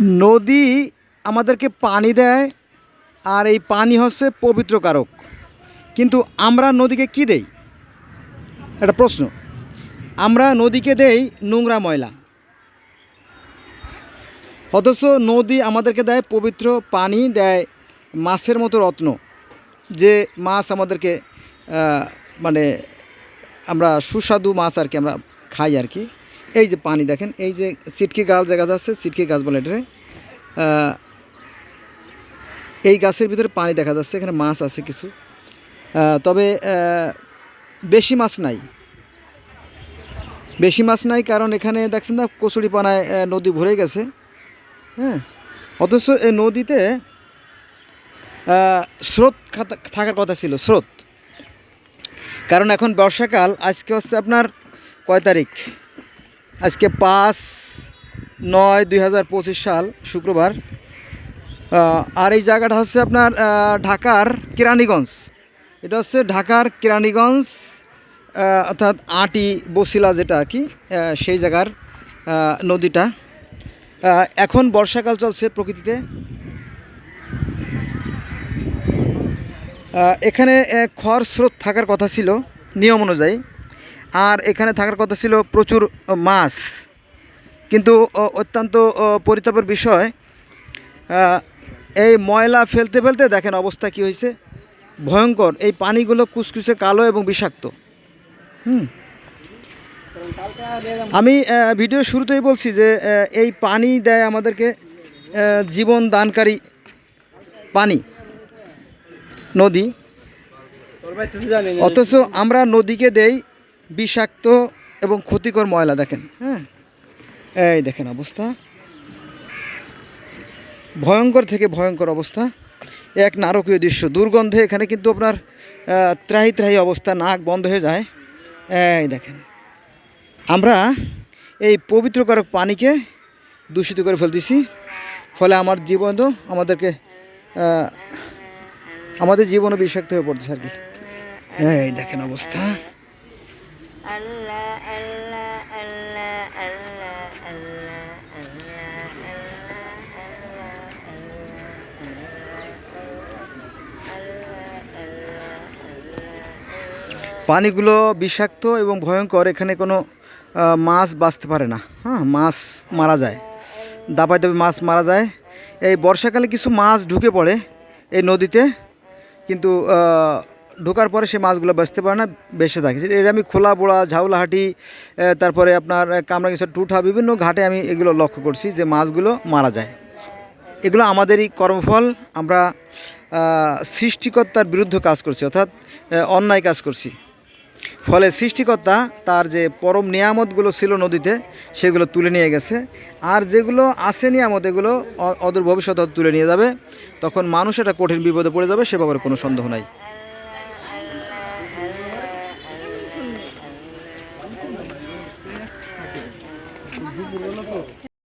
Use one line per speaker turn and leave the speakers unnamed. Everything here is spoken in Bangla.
নদী আমাদেরকে পানি দেয়, আর এই পানি হচ্ছে পবিত্র কারক। কিন্তু আমরা নদীকে কি দেই? একটা প্রশ্ন। আমরা নদীকে দেই নোংরা ময়লা। অথচ নদী আমাদেরকে দেয় পবিত্র পানি, দেয় মাছের মতো রত্ন, যে মাছ আমাদেরকে মানে আমরা সুস্বাদু মাছ আর কি আমরা খাই আর কি। এই যে পানি দেখেন এই যে সিটকি গাছ দেখা যাচ্ছে সিটকি গাছ বলে আহ, এই গাছের ভিতরে পানি দেখা যাচ্ছে এখানে মাছ আছে কিছু। তবে বেশি মাছ নাই। বেশি মাছ নাই কারণ এখানে দেখছেন না কচুরিপানায় নদী ভরে গেছে। হ্যাঁ অথচ এই নদীতে স্রোত থাকার কথা ছিল স্রোত। কারণ এখন বর্ষাকাল আজকে হচ্ছে আপনার কয় তারিখ? আজকে পাঁচ নয় দুই সাল, শুক্রবার। আর এই জায়গাটা হচ্ছে আপনার ঢাকার কেরানীগঞ্জ। এটা হচ্ছে ঢাকার কেরানীগঞ্জ অর্থাৎ আটি বসিলা যেটা আর কি সেই জায়গার নদীটা। এখন বর্ষাকাল চলছে প্রকৃতিতে। এখানে খর স্রোত থাকার কথা ছিল, নিয়ম অনুযায়ী। আর এখানে থাকার কথা ছিল প্রচুর মাছ। কিন্তু অত্যন্ত পরিতাপের বিষয় এই ময়লা ফেলতে ফেলতে দেখেন অবস্থা কি হয়েছে। ভয়ঙ্কর এই পানিগুলো কুচকুচে কালো এবং বিষাক্ত। হুম। আমি ভিডিও শুরুতেই বলছি যে এই পানি দেয় আমাদেরকে জীবন দানকারী পানি নদী। অথচ আমরা নদীকে দেই বিষাক্ত এবং ক্ষতিকর ময়লা দেখেন হ্যাঁ? এই দেখেন অবস্থা। ভয়ঙ্কর থেকে ভয়ঙ্কর অবস্থা। এক নারকীয় দৃশ্য। দুর্গন্ধে এখানে কিন্তু আপনার ত্রাহি ত্রাহি অবস্থা, নাক বন্ধ হয়ে যায়। এই দেখেন। আমরা এই পবিত্রকারক পানিকে দূষিত করে ফেলতেছি। ফলে আমার জীবনও আমাদেরকে আমাদের জীবনও বিষাক্ত হয়ে পড়তেছে আর কি। এই দেখেন অবস্থা। পানিগুলো বিষাক্ত এবং ভয়ঙ্কর এখানে কোনো মাছ বাঁচতে পারে না হ্যাঁ মাছ মারা যায় দাবায় দাবে মাছ মারা যায় এই বর্ষাকালে কিছু মাছ ঢুকে পড়ে এই নদীতে কিন্তু ঢোকার পরে সেই মাছগুলো বাঁচতে পারে না, বেঁচে থাকে। এটা আমি খোলা বোড়া ঝাউলাহাটি তারপরে আপনার কামরাঙ্গেশ্বর, টুঠা, বিভিন্ন ঘাটে আমি এগুলো লক্ষ্য করছি যে মাছগুলো মারা যায়। এগুলো আমাদেরই কর্মফল, আমরা সৃষ্টিকর্তার বিরুদ্ধে কাজ করছি, অর্থাৎ অন্যায় কাজ করছি। ফলে সৃষ্টিকর্তা তার যে পরম নিয়ামতগুলো ছিল নদীতে, সেগুলো তুলে নিয়ে গেছে। আর যেগুলো আছে নিয়ামত, এগুলো অদূর ভবিষ্যতে তুলে নিয়ে যাবে। তখন মানুষ এটা কঠিন বিপদে পড়ে যাবে, সে ব্যাপারে কোনো সন্দেহ নাই। পুরনো তো?